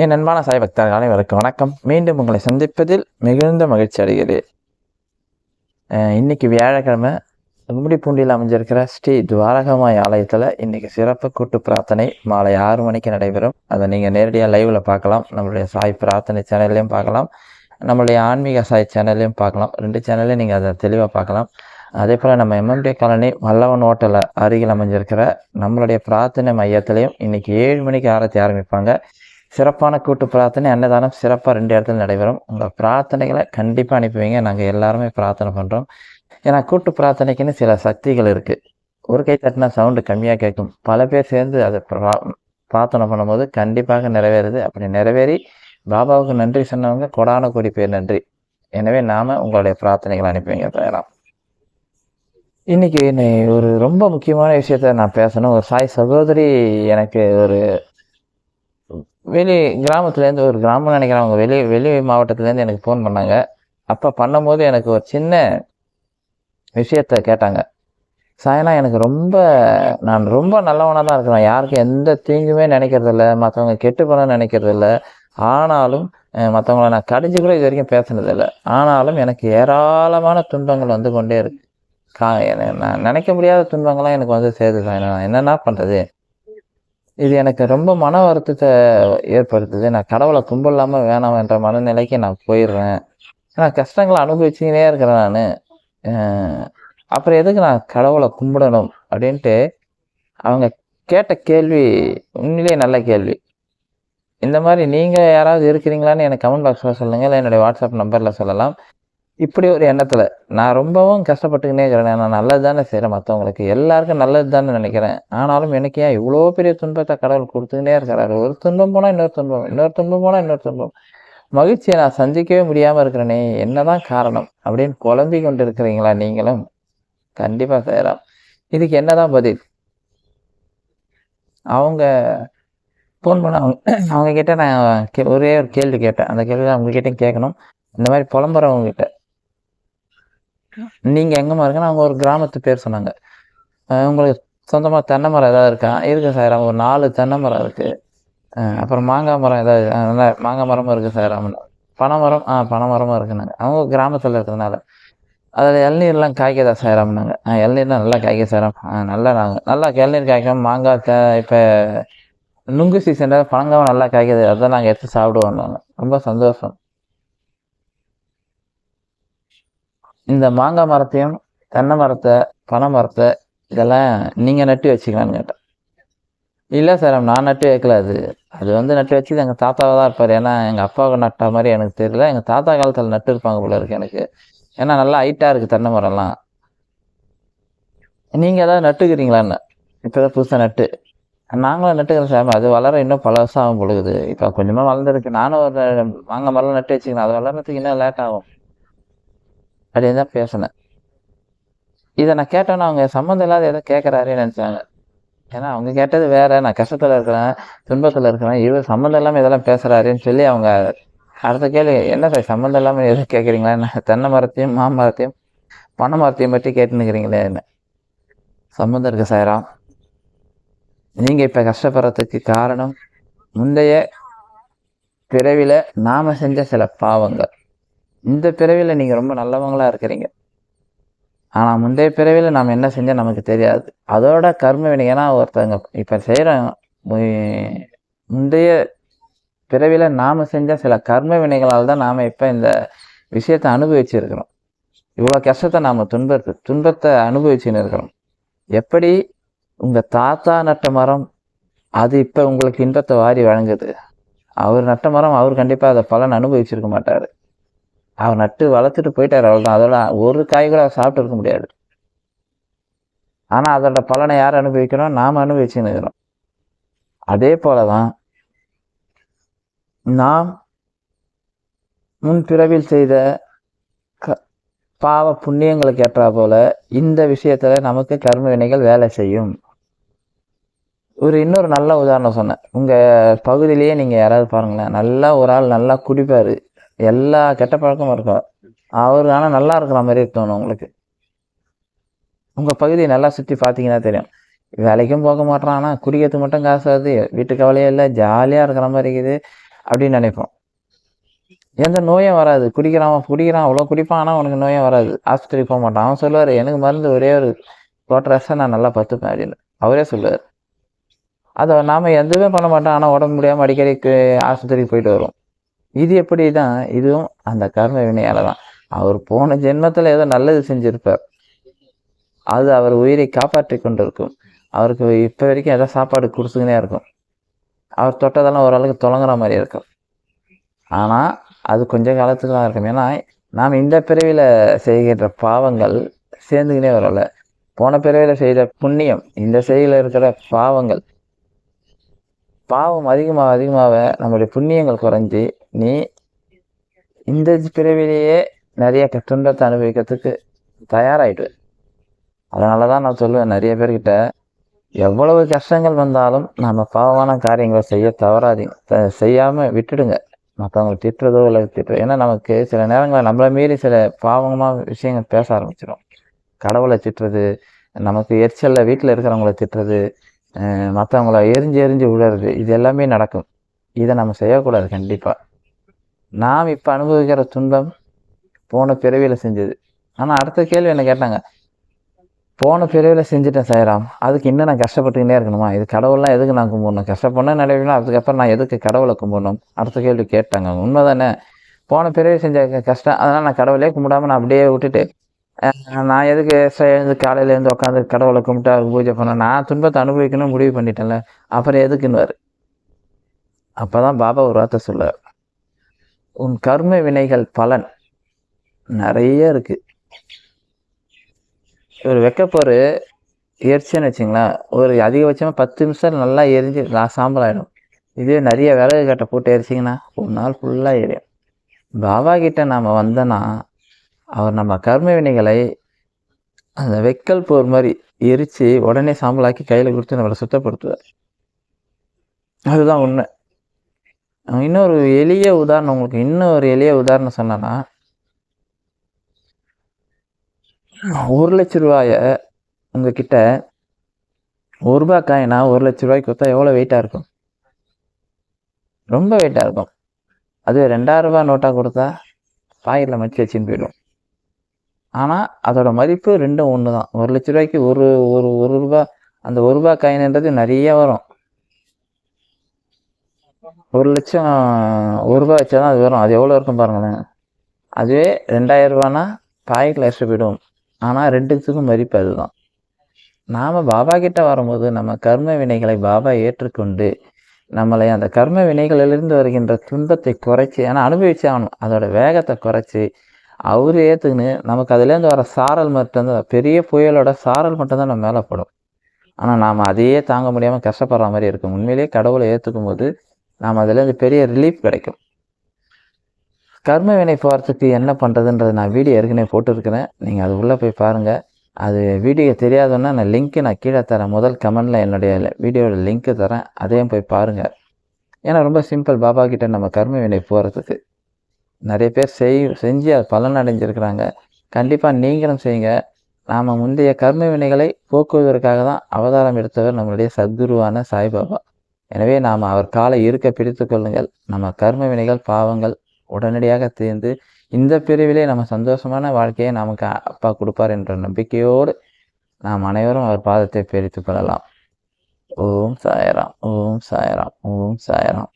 என் அன்பான சாய் பக்தர்கள் அனைவருக்கும் வணக்கம். மீண்டும் உங்களை சந்திப்பதில் மிகுந்த மகிழ்ச்சி அடைகிறேன். இன்றைக்கி இன்னைக்கு வியாழக்கிழமை கும்மிடிப்பூண்டியில் அமைஞ்சிருக்கிற ஸ்ரீ துவாரகமாய் ஆலயத்தில் இன்னைக்கு சிறப்பு கூட்டு பிரார்த்தனை மாலை ஆறு மணிக்கு நடைபெறும். அதை நீங்கள் நேரடியாக லைவில் பார்க்கலாம். நம்மளுடைய சாய் பிரார்த்தனை சேனல்லையும் பார்க்கலாம். நம்மளுடைய ஆன்மீக சாய் சேனல்லையும் பார்க்கலாம். ரெண்டு சேனல்லையும் நீங்கள் அதை தெளிவாக பார்க்கலாம். அதே போல் நம்ம எம்எம்டி காலனி வல்லவன் ஹோட்டலில் அருகில் அமைஞ்சிருக்கிற நம்மளுடைய பிரார்த்தனை மையத்திலையும் இன்னைக்கு ஏழு மணிக்கு ஆரத்தி ஆரம்பிப்பாங்க. சிறப்பான கூட்டு பிரார்த்தனை அன்னதானம் சிறப்பாக ரெண்டு இடத்துல நடைபெறும். உங்கள் பிரார்த்தனைகளை கண்டிப்பாக அனுப்புவீங்க. நாங்கள் எல்லாருமே பிரார்த்தனை பண்ணுறோம் ஏன்னா கூட்டு பிரார்த்தனைக்குன்னு சில சக்திகள் இருக்குது ஒரு கை தட்டினா சவுண்டு கம்மியாக கேட்கும். பல பேர் சேர்ந்து அதை ப்ரா பிரார்த்தனை பண்ணும்போது கண்டிப்பாக நிறைவேறுது. அப்படி நிறைவேறி பாபாவுக்கு நன்றி சொன்னவங்க கொடான கோடி பேர் நன்றி. எனவே நாம் உங்களுடைய பிரார்த்தனைகளை அனுப்புவீங்க தயாராம். இன்னைக்கு ஒரு ரொம்ப முக்கியமான விஷயத்த நான் பேசணும். ஒரு சாய் சகோதரி எனக்கு ஒரு வெளி கிராமத்துலேருந்து ஒரு கிராமம் நினைக்கிறேன். அவங்க வெளி வெளி மாவட்டத்துலேருந்து எனக்கு ஃபோன் பண்ணாங்க. அப்போ பண்ணும்போது எனக்கு ஒரு சின்ன விஷயத்த கேட்டாங்க. சாயனா எனக்கு ரொம்ப நான் ரொம்ப நல்லவனாக தான் இருக்கிறேன். யாருக்கும் எந்த தீங்குமே நினைக்கிறதில்ல. மற்றவங்க கெட்டு போன நினைக்கிறதில்ல. ஆனாலும் மற்றவங்கள நான் கடிஞ்சு கூட இது வரைக்கும் பேசினதில்லை. ஆனாலும் எனக்கு ஏராளமான துன்பங்கள் வந்து கொண்டே இருக்கு. கா நான் நினைக்க முடியாத துன்பங்கள்லாம் எனக்கு வந்து சேருது சாயனா. நான் என்னென்ன பண்ணுறது இது எனக்கு ரொம்ப மன வருத்தத்தை ஏற்படுத்துது. நான் கடவுளை கும்பிடலாம வேணாம் என்ற மனநிலைக்கு நான் போயிடுறேன். நான் கஷ்டங்களை அனுபவிச்சுக்கினே இருக்கிறேன் நான். அப்புறம் எதுக்கு நான் கடவுளை கும்பிடணும் அப்படின்ட்டு அவங்க கேட்ட கேள்வி உண்மையிலே நல்ல கேள்வி. இந்த மாதிரி நீங்கள் யாராவது இருக்கிறீங்களான்னு எனக்கு கமெண்ட் பாக்ஸில் சொல்லுங்கள் இல்லை என்னுடைய வாட்ஸ்அப் நம்பரில் சொல்லலாம். இப்படி ஒரு எண்ணத்தில் நான் ரொம்பவும் கஷ்டப்பட்டுக்கினே இருக்கிறேன். நான் நல்லது தானே செய்கிறேன் மற்றவங்களுக்கு எல்லாருக்கும் நல்லது தானே நினைக்கிறேன். ஆனாலும் எனக்கு ஏன் இவ்வளோ பெரிய துன்பத்தை கடவுள் கொடுத்துக்கினே இருக்கிறாரு? ஒரு துன்பம் போனால் இன்னொரு துன்பம் இன்னொரு துன்பம் போனால் இன்னொரு துன்பம். மகிழ்ச்சியை நான் சந்திக்கவே முடியாமல் இருக்கிறேனே என்னதான் காரணம் அப்படின்னு குழம்பி கொண்டு இருக்கிறீங்களா நீங்களும்? கண்டிப்பாக செய்யலாம். இதுக்கு என்னதான் பதில்? அவங்க ஃபோன் பண்ண அவங்க அவங்க கிட்ட நான் கே- ஒரே ஒரு கேள்வி கேட்டேன். அந்த கேள்வி தான் உங்ககிட்ட கேட்கணும். இந்த மாதிரி புலம்புறவங்க கிட்டே. நீங்கள் எங்கேம்மா இருக்குன்னு அவங்க ஒரு கிராமத்து பேர் சொன்னாங்க. உங்களுக்கு சொந்தமாக தென்னை மரம் ஏதாவது இருக்கா? இருக்கு சார் ஒரு நாலு தென்னை மரம் இருக்குது அப்புறம் மாங்காய் மரம் ஏதாவது மாங்காய் மரமும் இருக்குது சார் அப்படின்னு பனை மரம் ஆ பனை மரமும் இருக்குனாங்க அவங்க கிராமத்தில் இருக்கிறதுனால. அதில் இளநீர்லாம் காய்க்கதா சாயிராம்னாங்க. ஆ இளநீர்லாம் நல்லா காய்க்க சேரம் ஆ நல்லா நாங்கள் நல்லா இளநீர் காய்க்கும் மாங்காய் இப்போ நுங்கு சீசனில் பழங்காவும் நல்லா காய்க்குது. அதான் நாங்கள் எடுத்து சாப்பிடுவோம் நாங்கள் ரொம்ப சந்தோஷம். இந்த மாங்காய் மரத்தையும் தென்னை மரத்தை பனை மரத்தை இதெல்லாம் நீங்கள் நட்டு வச்சுக்கலான்னு கேட்டேன். இல்லை சார் நான் நட்டு வைக்கல அது. அது வந்து நட்டு வச்சது எங்கள் தாத்தாவை தான் இருப்பார். ஏன்னா எங்கள் அப்பாவுக்கு நட்ட மாதிரி எனக்கு தெரியல. எங்கள் தாத்தா காலத்தில் நட்டு இருப்பாங்க போல இருக்கு எனக்கு. ஏன்னா நல்லா ஹைட்டாக இருக்குது தென்னை மரம்லாம். நீங்கள் ஏதாவது நட்டுக்கிறீங்களான்னு. இப்போ தான் புதுசாக நட்டு. நாங்களும் நட்டுக்கிறோம் சார் அது வளர இன்னும் பல வருஷம் ஆகும் பொழுது இப்போ கொஞ்சமாக வளர்ந்துருக்கு. நானும் ஒரு மாங்காய் மரம் நட்டு வச்சுக்கிறேன். அது வளர்றதுக்கு இன்னும் லேட் ஆகும். அப்படின்னு தான் பேசினேன். இதை நான் கேட்டோன்னே அவங்க சம்மந்தம் இல்லாத ஏதோ கேட்குறாருன்னு நினச்சாங்க. ஏன்னா அவங்க கேட்டது வேற நான் கஷ்டத்தில் இருக்கிறேன் துன்பத்தில் இருக்கிறேன் இவர் சம்மந்தம் இல்லாமல் இதெல்லாம் பேசுகிறாருன்னு சொல்லி அவங்க அடுத்த கேள்வி என்ன சார் சம்மந்தம் இல்லாமல் எதுவும் கேட்குறீங்களா என்ன தென்னை மரத்தையும் மாமரத்தையும் பனை மரத்தையும் பற்றி கேட்டுனுக்கிறீங்களே என்ன? சம்மந்தம் இருக்கு சாயரா நீங்கள் இப்போ கஷ்டப்படுறதுக்கு காரணம் முந்தைய பிறவியில் நாம் செஞ்ச சில பாவங்கள். இந்த பிறவியில் நீங்கள் ரொம்ப நல்லவங்களாக இருக்கிறீங்க. ஆனால் முந்தைய பிறவியில் நாம் என்ன செஞ்சால் நமக்கு தெரியாது. அதோட கர்ம வினை ஏன்னா ஒருத்தவங்க இப்போ செய்கிற முந்தைய பிறவியில் நாம் செஞ்ச சில கர்ம வினைகளால் தான் நாம் இப்போ இந்த விஷயத்தை அனுபவிச்சிருக்கிறோம். இவ்வளோ கஷ்டத்தை நாம் துன்பத்து துன்பத்தை அனுபவிச்சுன்னு இருக்கிறோம். எப்படி உங்கள் தாத்தா நட்ட மரம் அது இப்போ உங்களுக்கு இன்பத்தை வாரி வழங்குது. அவர் நட்ட மரம் அவர் கண்டிப்பாக அதை பலன் அனுபவிச்சிருக்க மாட்டார். அவர் நட்டு வளர்த்துட்டு போயிட்டார் அவ்வளோதான் அதோட ஒரு காய் கூட சாப்பிட்டு இருக்க முடியாது. ஆனால் அதோட பலனை யார் அனுபவிக்கிறோம் நாம் அனுபவிச்சுன்னு இருக்கிறோம் அதே போல தான் நாம் முன்பிறவில் செய்த க பாவ புண்ணியங்களுக்கு ஏற்றா போல இந்த விஷயத்தில் நமக்கு கர்ம வினைகள் வேலை செய்யும். ஒரு இன்னொரு நல்ல உதாரணம் சொன்னேன். உங்கள் பகுதியிலேயே நீங்கள் யாராவது பாருங்களேன் நல்லா ஒரு ஆள் நல்லா குடிப்பார். எல்லா கெட்ட பழக்கமும் இருக்கும். அவர் ஆனால் நல்லா இருக்கிற மாதிரி தோணும் உங்களுக்கு. உங்கள் பகுதியை நல்லா சுற்றி பார்த்தீங்கன்னா தெரியும். வேலைக்கும் போக மாட்டான் ஆனால் குடிக்கிறதுக்கு மட்டும் காசு வருது. வீட்டு கவலையே இல்லை. ஜாலியாக இருக்கிற மாதிரி இருக்குது அப்படின்னு நினைப்போம். எந்த நோயும் வராது. குடிக்கிறான் குடிக்கிறான். அவ்வளோ குடிப்பான். ஆனால் உனக்கு நோயும் வராது. ஆஸ்பத்திரிக்கு போக மாட்டான். அவன் சொல்லுவார் எனக்கு மருந்து ஒரே ஒரு ரசம் நான் நல்லா பார்த்துப்பேன் அப்படின்னு. அவரே சொல்லுவார். அதை நாம் எதுவுமே பண்ண மாட்டோம். ஆனால் உடம்பு முடியாமல் அடிக்கடி ஆஸ்பத்திரிக்கு போயிட்டு வரும் இது எப்படி தான் இதுவும் அந்த கர்ம வினையால தான் அவர் போன ஜென்மத்தில் ஏதோ நல்லது செஞ்சிருப்பார். அது அவர் உயிரை காப்பாற்றி கொண்டிருக்கும். அவருக்கு இப்போ வரைக்கும் ஏதோ சாப்பாடு கொடுத்துக்கினே இருக்கும். அவர் தொட்டதெல்லாம் ஓரளவுக்கு தொடங்குற மாதிரி இருக்கும். ஆனால் அது கொஞ்ச காலத்துக்கு தான் இருக்கும். ஏன்னா நாம் இந்த பிறவியில் செய்கின்ற பாவங்கள் சேர்ந்துக்கினே வரல. போன பிறவியில் செய்த புண்ணியம் இந்த செயலில் இருக்கிற பாவங்கள். பாவம் அதிகமாக அதிகமாக நம்மளுடைய புண்ணியங்கள் குறைஞ்சி நீ இந்த பிறவிலேயே நிறைய க- துன்பத்தை அனுபவிக்கிறதுக்கு தயாராகிடுவேன் அதனால தான் நான் சொல்லுவேன் நிறைய பேர்கிட்ட எவ்வளவு கஷ்டங்கள் வந்தாலும் நம்ம பாவமான காரியங்களை செய்ய தவறாதீங்க த- செய்யாமல் விட்டுடுங்க. மற்றவங்களை திட்டுறதோ இல்லை திட்டுறதோ ஏன்னா நமக்கு சில நேரங்களில் நம்மளை மீறி சில பாவமாக விஷயங்கள் பேச ஆரம்பிச்சிடும் கடவுளை திட்டுறது நமக்கு எரிச்சலில் வீட்டில் இருக்கிறவங்கள திட்டுறது மற்றவங்கள எரிஞ்சு எரிஞ்சு விழுறது இது எல்லாமே நடக்கும். இதை நம்ம செய்யக்கூடாது கண்டிப்பாக நாம் இப்போ அனுபவிக்கிற துன்பம் போன பிறவியில் செஞ்சது. ஆனால் அடுத்த கேள்வி என்ன கேட்டாங்க? போன பிறவியில் செஞ்சுட்டேன் சாயராம். அதுக்கு இன்னும் நான் கஷ்டப்பட்டுக்கிட்டே இருக்கணுமா? இது கடவுள்லாம் எதுக்கு நான் கும்பிடணும்? கஷ்டப்படணும் நினைவினா அதுக்கப்புறம் நான் எதுக்கு கடவுளை கும்பிடணும்? அடுத்த கேள்வி கேட்டாங்க. உண்மை உண்மைதானே? போன பிறவி செஞ்ச க- கஷ்டம் அதனால் நான் கடவுளே கும்பிடாம நான் அப்படியே விட்டுட்டு நான் எதுக்கு எக்ஸ்ட்ரா எழுந்து காலையிலேருந்து உட்காந்து கடவுளை கும்பிட்டு அவருக்கு பூஜை பண்ணேன் நான் துன்பத்தை அனுபவிக்கணும்னு முடிவு பண்ணிட்டேன்ல. அப்புறம் எதுக்குவார் அப்போ தான் பாபா ஒரு வார்த்தை சொல்லுவார். உன் கர்ம வினைகள் பலன். நிறைய இருக்குது ஒரு வெக்கப்போரு எரிச்சுன்னு வச்சுங்களேன். ஒரு அதிகபட்சமாக பத்து நிமிஷம் நல்லா எரிஞ்சு சாம்பல் ஆகிடும் இதே நிறைய விறகு கட்டை போட்டு எரிச்சிங்கன்னா ஒரு நாள் ஃபுல்லாக எரியும். பாபா கிட்ட நாம் வந்தோன்னா அவர் நம்ம கர்ம வினைகளை அந்த வெக்கல் போர் மாதிரி எரித்து உடனே சாம்பலாக்கி கையில் கொடுத்து நம்மளை சுத்தப்படுத்துவார். அதுதான் உண்மை. இன்னொரு எளிய உதாரணம் உங்களுக்கு இன்னும் ஒரு எளிய உதாரணம் சொன்னேன்னா ஒரு லட்ச ரூபாய உங்ககிட்ட ஒரு ரூபா காயினா ஒரு லட்ச ரூபாய்க்கு கொடுத்தா எவ்வளோ வெயிட்டாக இருக்கும்? ரொம்ப வெயிட்டாக இருக்கும். அது ரெண்டாயிரம் ரூபாய் நோட்டாக கொடுத்தா பாக்கெட்டில் மச்சு வச்சுன்னு போயிடும். ஆனால் அதோட மதிப்பு ரெண்டும் ஒன்று தான் ஒரு லட்ச ரூபாய்க்கு ஒரு ஒரு ஒரு ரூபா அந்த ஒரு ரூபா காயின்ன்றது நிறைய வரும். ஒரு லட்சம் ஒரு ரூபா வச்சா தான் அது வரும். அது எவ்வளோ இருக்கும் பாருங்களேன். அதுவே ரெண்டாயிரம் ரூபானா பாக்கெட்டில் எக்ஸ்ட்ரா போயிடும் ஆனால் ரெண்டுத்துக்கும் மதிப்பு அதுதான். நாம் பாபா கிட்ட வரும்போது நம்ம கர்ம வினைகளை பாபா ஏற்றுக்கொண்டு நம்மளை அந்த கர்ம வினைகளிலிருந்து வருகின்ற துன்பத்தை குறைச்சி ஏன்னா அனுபவிச்சு ஆகணும். அதோட வேகத்தை குறைச்சி அவர் ஏற்றுக்குன்னு நமக்கு அதுலேருந்து வர சாரல் மட்டும்தான் பெரிய புயலோட சாரல் மட்டும்தான் நம்ம மேலே படும். ஆனால் நாம் அதையே தாங்க முடியாமல் கஷ்டப்படுற மாதிரி இருக்கும். உண்மையிலேயே கடவுளை ஏற்றுக்கும் போது நாம் அதுலேருந்து பெரிய ரிலீஃப் கிடைக்கும். கர்ம வினை போகிறதுக்கு என்ன பண்ணுறதுன்றது நான் வீடியோ ஏற்கனவே போட்டிருக்கிறேன். நீங்கள் அது உள்ளே போய் பாருங்கள் அது வீடியோ தெரியாதுன்னா நான் லிங்க்கு நான் கீழே தரேன். முதல் கமெண்டில் என்னுடைய வீடியோட லிங்க்கு தரேன். அதையும் போய் பாருங்கள் ஏன்னா ரொம்ப சிம்பிள் பாபா கிட்டே நம்ம கர்ம வினை போகிறதுக்கு நிறைய பேர் செய் செஞ்சு அது பலன் அடைஞ்சிருக்கிறாங்க கண்டிப்பாக நீங்களும் செய்யுங்க. நாம் முந்தைய கர்ம வினைகளை போக்குவதற்காக தான் அவதாரம் எடுத்தவர் நம்மளுடைய சத்குருவான சாய்பாபா. எனவே நாம் அவர் காலை இருக்க பிடித்து கொள்ளுங்கள். நம்ம கர்ம வினைகள் பாவங்கள் உடனடியாக தீர்ந்து இந்த பிரிவிலே நம்ம சந்தோஷமான வாழ்க்கையை நமக்கு அப்பா கொடுப்பார் என்ற நம்பிக்கையோடு நாம் அனைவரும் அவர் பாதத்தை பிரித்து கொள்ளலாம். ஓம் சாயராம் ஓம் சாயராம் ஓம் சாயராம்.